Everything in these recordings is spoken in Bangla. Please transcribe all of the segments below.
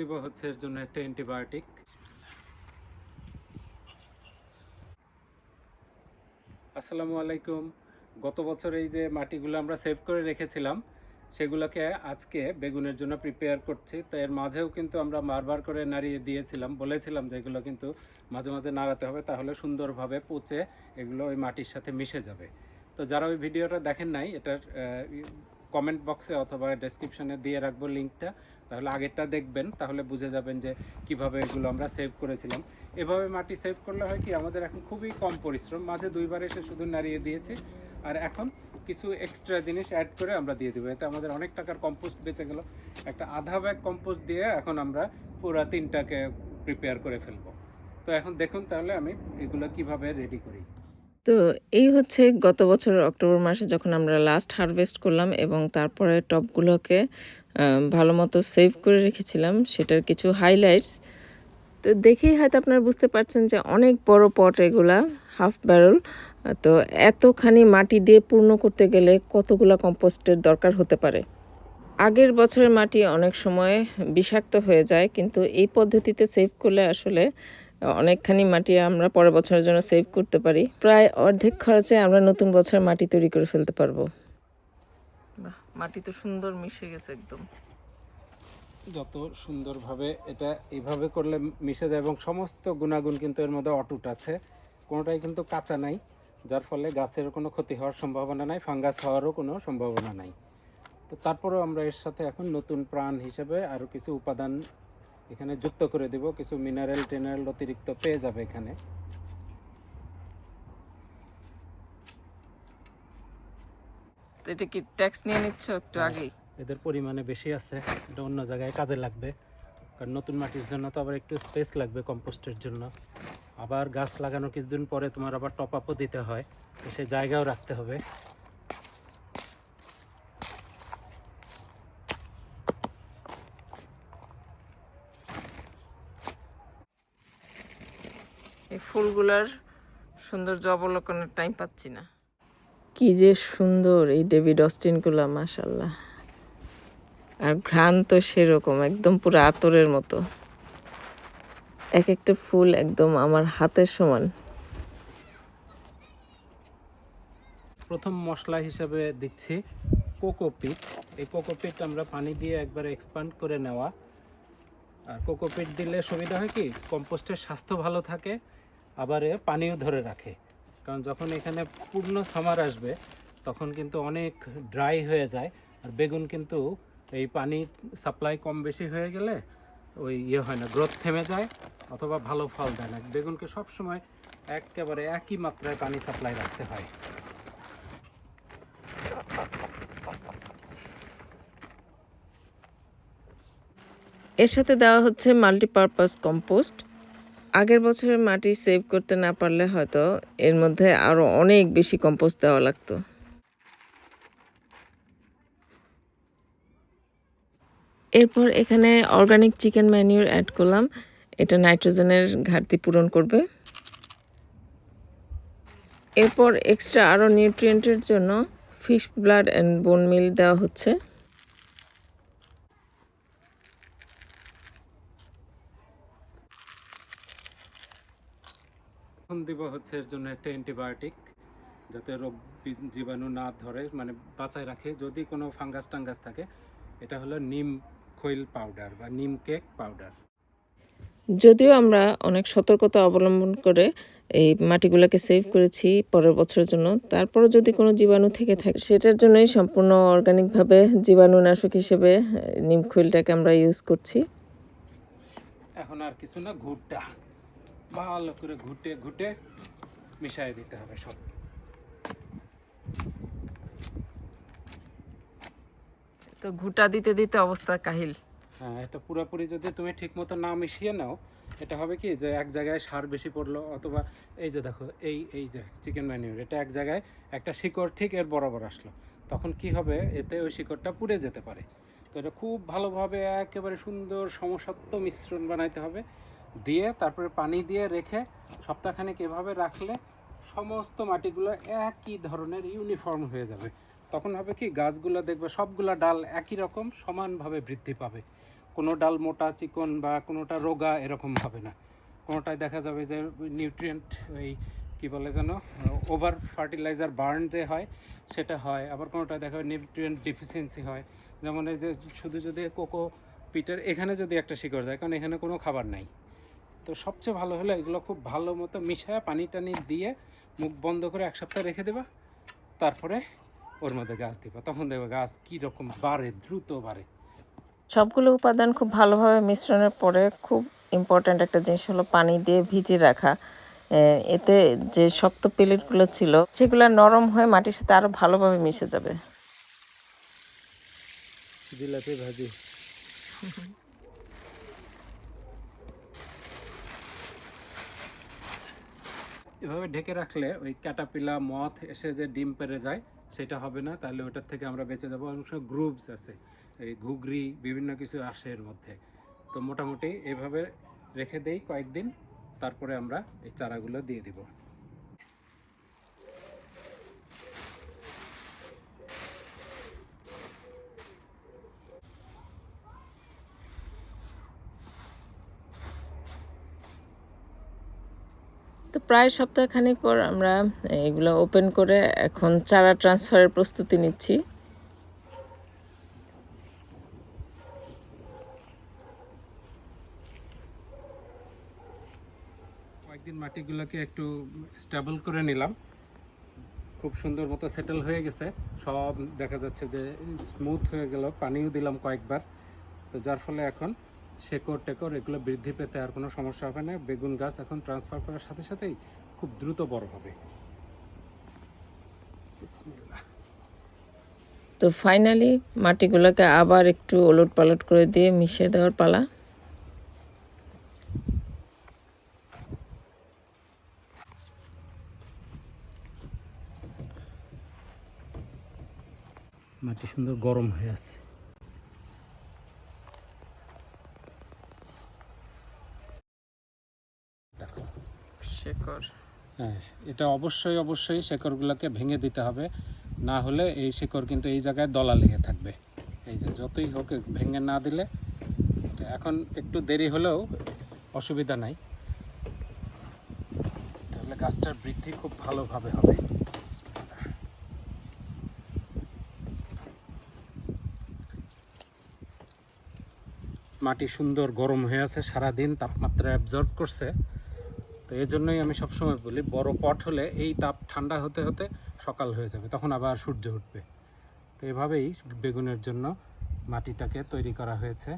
দিব হচ্ছে এর জন্য একটা অ্যান্টিবায়োটিক। আসসালামু আলাইকুম। গত বছর এই যে মাটিগুলো আমরা সেভ করে রেখেছিলাম, সেগুলোকে আজকে বেগুনের জন্য প্রিপেয়ার করছি। তো এর মাঝেও কিন্তু আমরা বারবার করে নাড়িয়ে দিয়েছিলাম, বলেছিলাম যে এগুলো কিন্তু মাঝে মাঝে নাড়াতে হবে, তাহলে সুন্দরভাবে পচে এগুলো ওই মাটির সাথে মিশে যাবে। তো যারা ওই ভিডিওটা দেখেন নাই, এটার কমেন্ট বক্সে অথবা ডেসক্রিপশনে দিয়ে রাখব লিঙ্কটা তাহলে আগেরটা দেখবেন, তাহলে বুঝে যাবেন যে কীভাবে এগুলো আমরা সেভ করেছিলাম। এভাবে মাটি সেভ করলে হয় কি, আমাদের এখন খুবই কম পরিশ্রম। মাঝে দুইবার এসে শুধু নাড়িয়ে দিয়েছি। আর এখন কিছু এক্সট্রা জিনিস অ্যাড করে আমরা দিয়ে দেবো। এতে আমাদের অনেক টাকার কম্পোস্ট বেঁচে গেল। একটা আধা ব্যাগ কম্পোস্ট দিয়ে এখন আমরা পুরো তিনটাকে প্রিপেয়ার করে ফেলব। তো এখন দেখুন তাহলে আমি এগুলো কীভাবে রেডি করি। তো এই হচ্ছে গত বছর অক্টোবর মাসে যখন আমরা লাস্ট হারভেস্ট করলাম এবং তারপরে টপগুলোকে ভালো মতো সেভ করে রেখেছিলাম, সেটার কিছু হাইলাইটস তো দেখেই হয়তো আপনারা বুঝতে পারছেন যে অনেক বড় পট এগুলা হাফ ব্যারল তো এতখানি মাটি দিয়ে পূর্ণ করতে গেলে কতগুলো কম্পোস্টের দরকার হতে পারে? আগের বছরের মাটি অনেক সময় বিষাক্ত হয়ে যায়, কিন্তু এই পদ্ধতিতে সেভ করলে আসলে অনেকখানি মাটি আমরা পরের বছরের জন্য সেভ করতে পারি। প্রায় অর্ধেক খরচে আমরা নতুন বছর মাটি তৈরি করে ফেলতে পারব। মাটি তো সুন্দর মিশে গেছে একদম। যত সুন্দরভাবে এটা এইভাবে করলে মিশে যায় এবং সমস্ত গুণাগুণ কিন্তু এর মধ্যে অটুট আছে। কোনোটাই কিন্তু কাঁচা নাই যার ফলে গাছের কোনো ক্ষতি হওয়ার সম্ভাবনা নাই ফাঙ্গাস হওয়ারও কোনো সম্ভাবনা নাই। তো তারপরেও আমরা এর সাথে এখন নতুন প্রাণ হিসেবে আরও কিছু উপাদান এখানে যুক্ত করে দেব কিছু মিনারেল টেনারেল অতিরিক্ত পেয়ে যাবে এখানে। এটা কি ট্যাক্স নিয়ে নিচ্ছ একটু আগেই? এদের পরিমাণে বেশি আছে এটা অন্য জায়গায় কাজে লাগবে। কারণ নতুন মাটির জন্য তো আবার একটু স্পেস লাগবে কম্পোস্টের জন্য। আবার গাছ লাগানোর কিছুদিন পরে তোমার আবার টপ আপও দিতে হয় তো সেই জায়গাও রাখতে হবে। ফুলগুলার সৌন্দর্য অবলোকনের টাইম পাচ্ছি না। কি যে সুন্দর এই ডেভিড অস্টিনগুলা মাশাল্লাহ আর ঘ্রাণ তো সেরকম একদম পুরো আতরের মতো। এক একটা ফুল একদম আমার হাতের সমান। প্রথম মশলা হিসাবে দিচ্ছি কোকোপিট এই কোকোপিট আমরা পানি দিয়ে একবার এক্সপান্ড করে নেওয়া। আর কোকোপিট দিলে সুবিধা হয় কি? কম্পোস্টের স্বাস্থ্য ভালো থাকে। আবার পানিও ধরে রাখে। কারণ যখন এখানে পূর্ণ সামার আসবে, তখন কিন্তু অনেক ড্রাই হয়ে যায়। আর বেগুন কিন্তু এই পানি সাপ্লাই কম বেশি হয়ে গেলে ওই ইয়ে হয় না, গ্রোথ থেমে যায় অথবা ভালো ফল দেয় না। বেগুনকে সবসময় একেবারে একই মাত্রায় পানি সাপ্লাই রাখতে হয়। এর সাথে দেওয়া হচ্ছে মাল্টিপারপাস কম্পোস্ট। আগের বছরের মাটি সেভ করতে না পারলে হয়তো এর মধ্যে আরও অনেক বেশি কম্পোস্ট দেওয়া লাগতো। এরপর এখানে অর্গানিক চিকেন ম্যানিউর অ্যাড করলাম। এটা নাইট্রোজেনের ঘাটতি পূরণ করবে। এরপর এক্সট্রা আরও নিউট্রিয়েন্টের জন্য ফিশ ব্লাড অ্যান্ড বোন মিল দেওয়া হচ্ছে। দিব হচ্ছে এর জন্য একটা অ্যান্টিবায়োটিক যাতে রোগ জীবাণু না ধরে মানে বাঁচায় রাখে। যদি কোনো ফাঙ্গাস টাঙ্গাস থাকে এটা হলো নিম খৈল পাউডার বা নিম কেক পাউডার যদিও আমরা অনেক সতর্কতা অবলম্বন করে এই মাটিগুলোকে সেভ করেছি পরের বছরের জন্য তারপরও যদি কোনো জীবাণু থেকে থাকে সেটার জন্যই সম্পূর্ণ অর্গানিকভাবে জীবাণুনাশক হিসেবে নিম খৈলটাকে আমরা ইউজ করছি। এখন আর কিছু না ঘুরটা। ভালো করে ঘুটে ঘুটে মিশিয়ে দিতে হবে সব। তো ঘুটা দিতে দিতে অবস্থা কাহিল। হ্যাঁ এটা পুরোপুরি যদি তুমি ঠিক মতো না মিশিয়ে নাও এটা হবে কি যে এক জায়গায় সার বেশি পড়ল অথবা এই যে দেখো এই এই যে চিকেন ম্যানিউর এটা এক জায়গায় একটা শিকড় ঠিক এর বরাবর আসলো। তখন কি হবে? এতে ওই শিকড়টা পুড়ে যেতে পারে। তো এটা খুব ভালোভাবে একেবারে সুন্দর সমসত্ব মিশ্রণ বানাইতে হবে। দিয়ে, তারপরে পানি দিয়ে রেখে সপ্তাহখানেক এভাবে রাখলে সমস্ত মাটিগুলো একই ধরনের ইউনিফর্ম হয়ে যাবে। তখন হবে কি, গাছগুলো দেখবে সবগুলা ডাল একই রকম, সমানভাবে বৃদ্ধি পাবে। কোনো ডাল মোটা চিকন বা কোনোটা রোগা এরকম হবে না। কোনোটায় দেখা যাবে যে নিউট্রিয়েন্ট ওই কী বলে যেন, ওভার ফার্টিলাইজার বার্ন যে হয়, সেটা হয়। আবার কোনোটায় দেখা যাবে নিউট্রিয়েন্ট ডিফিসিয়েন্সি হয়। যেমন এই যে শুধু যদি কোকো পিটার এখানে যদি একটা শিকড় যায়, কারণ এখানে কোনো খাবার নাই। তো সবচেয়ে ভালো হলো এগুলো খুব ভালো মতো মিশায় পানি টানি দিয়ে মুখ বন্ধ করে এক সপ্তাহ রেখে দেবা। তারপরে ওর মধ্যে গাছ দিবা। তখন দেখবে গাছ কীরকম বাড়ে দ্রুত বাড়ে। সবগুলো উপাদান খুব ভালোভাবে মিশ্রণের পরে খুব ইম্পর্ট্যান্ট একটা জিনিস হলো পানি দিয়ে ভিজিয়ে রাখা। এতে যে শক্ত পেলেটগুলো ছিল সেগুলো নরম হয়ে মাটির সাথে আরও ভালোভাবে মিশে যাবে। জিলাপি ভাজি। এভাবে ঢেকে রাখলে ওই ক্যাটাপিলা, মথ এসে যে ডিম পেরে যায়, সেটা হবে না। তাহলে ওটার থেকে আমরা বেঁচে যাব। অনেক সময় গ্রুপস আছে, এই ঘুগরি, বিভিন্ন কিছু আসে এর মধ্যে। তো মোটামুটি এভাবে রেখে দেই কয়েকদিন, তারপরে আমরা এই চারাগুলো দিয়ে দিব। প্রায় সপ্তাহখানেক পর আমরা এগুলো ওপেন করে এখন চারা ট্রান্সফারের প্রস্তুতি নিচ্ছি। কয়েকদিন মাটিগুলোকে একটু স্টেবল করে নিলাম। খুব সুন্দর মতো সেটেল হয়ে গেছে। সব দেখা যাচ্ছে যে স্মুথ হয়ে গেল। পানিও দিলাম কয়েকবার। তো যার ফলে এখন শেকড় টেকড় এগুলো বৃদ্ধি পেতে আর কোনো সমস্যা হবে না। বেগুন গাছ এখন ট্রান্সফার করার সাথে সাথেই খুব দ্রুত বড় হবে। তো ফাইনালি মাটিগুলোকে আবার একটু ওলট পালট করে দিয়ে মিশিয়ে দেওয়ার পালা। মাটি সুন্দর গরম হয়ে আছে দেখো হ্যাঁ এটা অবশ্যই অবশ্যই শেকড়গুলোকে ভেঙে দিতে হবে। না হলে এই শিকড় কিন্তু এই জায়গায় দলা লেগে থাকবে। এই যে যতই হোক ভেঙে না দিলে এখন একটু দেরি হলেও অসুবিধা নাই। তাহলে গাছটার বৃদ্ধি খুব ভালোভাবে হবে। মাটি সুন্দর গরম হয়ে আছে, সারাদিন তাপমাত্রা অ্যাবজর্ব করছে। তো এই জন্যই আমি সবসময় বলি, বড় পট হলে এই তাপ ঠান্ডা হতে হতে সকাল হয়ে যাবে, তখন আবার সূর্য উঠবে। তো এভাবেই বেগুনের জন্য মাটিটাকে তৈরি করা হয়েছে।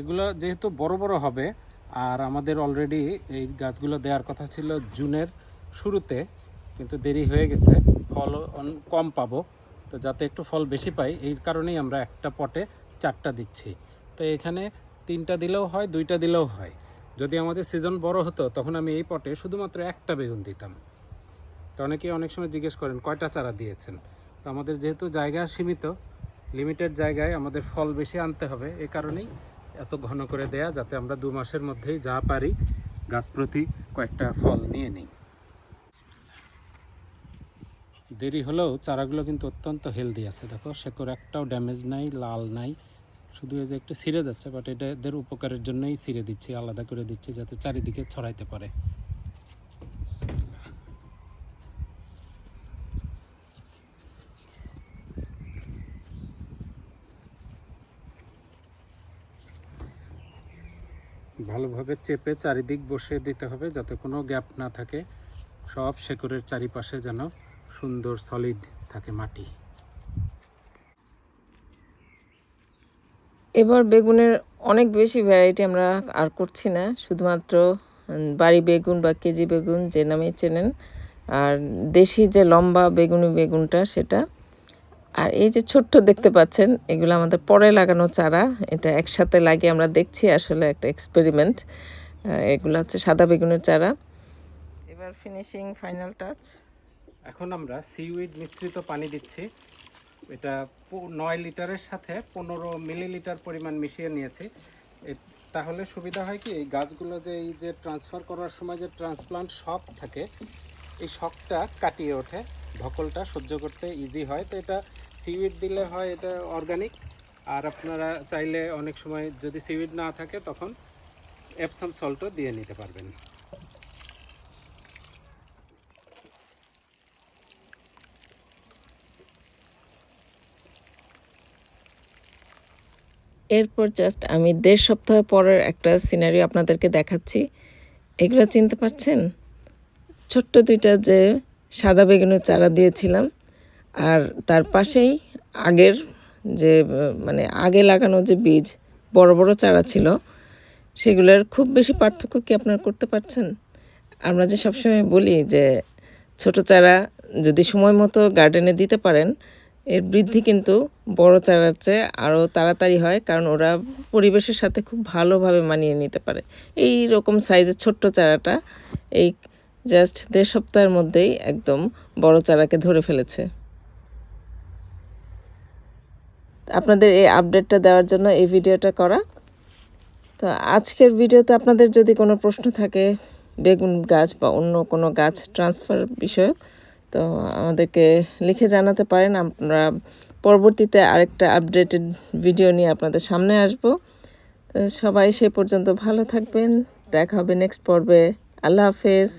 এগুলো যেহেতু বড় বড় হবে, আর আমাদের অলরেডি এই গাছগুলো দেওয়ার কথা ছিল জুনের শুরুতে, কিন্তু দেরি হয়ে গেছে, ফল কম পাবো, তো যাতে একটু ফল বেশি পাই, এই কারণেই আমরা একটা পটে চারটা দিচ্ছি। তো এখানে তিনটা দিলেও হয়, দুইটা দিলেও হয়। যদি আমাদের সিজন বড় হতো, তখন আমি এই পটে শুধুমাত্র একটা বেগুন দিতাম। তো অনেকেই অনেক সময় জিজ্ঞেস করেন, কয়টা চারা দিয়েছেন? তো আমাদের যেহেতু জায়গা সীমিত লিমিটেড জায়গায় আমাদের ফল বেশি আনতে হবে, এ কারণেই এত ঘন করে দেয়া, যাতে আমরা দু মাসের মধ্যেই যা পারি, গাছ প্রতি কয়েকটা ফল নিয়ে নিই। দেরি হলেও চারাগুলো কিন্তু অত্যন্ত হেলদি আছে, দেখো, শেকড় একটাও ড্যামেজ নাই, লাল নাই। শুধু এই যে একটু ছিঁড়ে যাচ্ছে বাট এটা এদের উপকারের জন্যই ছিঁড়ে দিচ্ছি, আলাদা করে দিচ্ছি, যাতে চারিদিকে ছড়াইতে পারে। ভালোভাবে চেপে চারিদিক বসিয়ে দিতে হবে, যাতে কোনো গ্যাপ না থাকে। সব শেকড়ের চারিপাশে যেন সুন্দর সলিড থাকে মাটি। এবার বেগুনের অনেক বেশি ভ্যারাইটি আমরা আর করছি না। শুধুমাত্র বাড়ি বেগুন বা কেজি বেগুন যে নামে চেনেন, আর দেশি যে লম্বা বেগুনি বেগুনটা সেটা। আর এই যে ছোট্ট দেখতে পাচ্ছেন, এগুলো আমাদের পরে লাগানো চারা। এটা একসাথে লাগিয়ে আমরা দেখছি আসলে একটা এক্সপেরিমেন্ট এগুলো হচ্ছে সাদা বেগুনের চারা। এবার ফিনিশিং ফাইনাল টাচ এখন আমরা সিউইড মিশ্রিত পানি দিচ্ছি। এটা নয় লিটারের সাথে পনেরো মিলিলিটার পরিমাণ মিশিয়ে নিয়েছি। তাহলে সুবিধা হয় কি, এই গাছগুলো যে এই যে ট্রান্সফার করার সময় যে ট্রান্সপ্লান্ট শক থাকে, এই শকটা কাটিয়ে ওঠে। ধকলটা সহ্য করতে ইজি হয়। তো এটা সিউইড দিলে হয় এটা অর্গানিক আর আপনারা চাইলে অনেক সময় যদি সিউইড না থাকে তখন এপসাম সল্টও দিয়ে নিতে পারবেন। এরপর জাস্ট আমি দেড় সপ্তাহ পরের একটা সিনারি আপনাদেরকে দেখাচ্ছি। এগুলো চিনতে পারছেন? ছোট্ট দুইটা যে সাদা বেগুনের চারা দিয়েছিলাম, আর তার পাশেই আগের যে মানে আগে লাগানো যে বীজ, বড় বড় চারা ছিল, সেগুলোর খুব বেশি পার্থক্য কি আপনারা করতে পারছেন? আমরা যে সবসময় বলি যে ছোট চারা যদি সময় মতো গার্ডেনে দিতে পারেন এর বৃদ্ধি কিন্তু বড় চারার চেয়ে আরও তাড়াতাড়ি হয়, কারণ ওরা পরিবেশের সাথে খুব ভালোভাবে মানিয়ে নিতে পারে। এই রকম সাইজের ছোট্ট চারাটা এই জাস্ট দেড় সপ্তাহের মধ্যেই একদম বড় চারাকে ধরে ফেলেছে। আপনাদের এই আপডেটটা দেওয়ার জন্য এই ভিডিওটা করা। তো আজকের ভিডিওতে আপনাদের যদি কোনো প্রশ্ন থাকে, বেগুন গাছ বা অন্য কোনো গাছ ট্রান্সফার বিষয়ক তো আমাদেরকে লিখে জানাতে পারেন। আমরা পরবর্তীতে আরেকটা আপডেটেড ভিডিও নিয়ে আপনাদের সামনে আসব। সবাই সে পর্যন্ত ভালো থাকবেন। দেখা হবে নেক্সট পর্বে। আল্লাহ হাফেজ।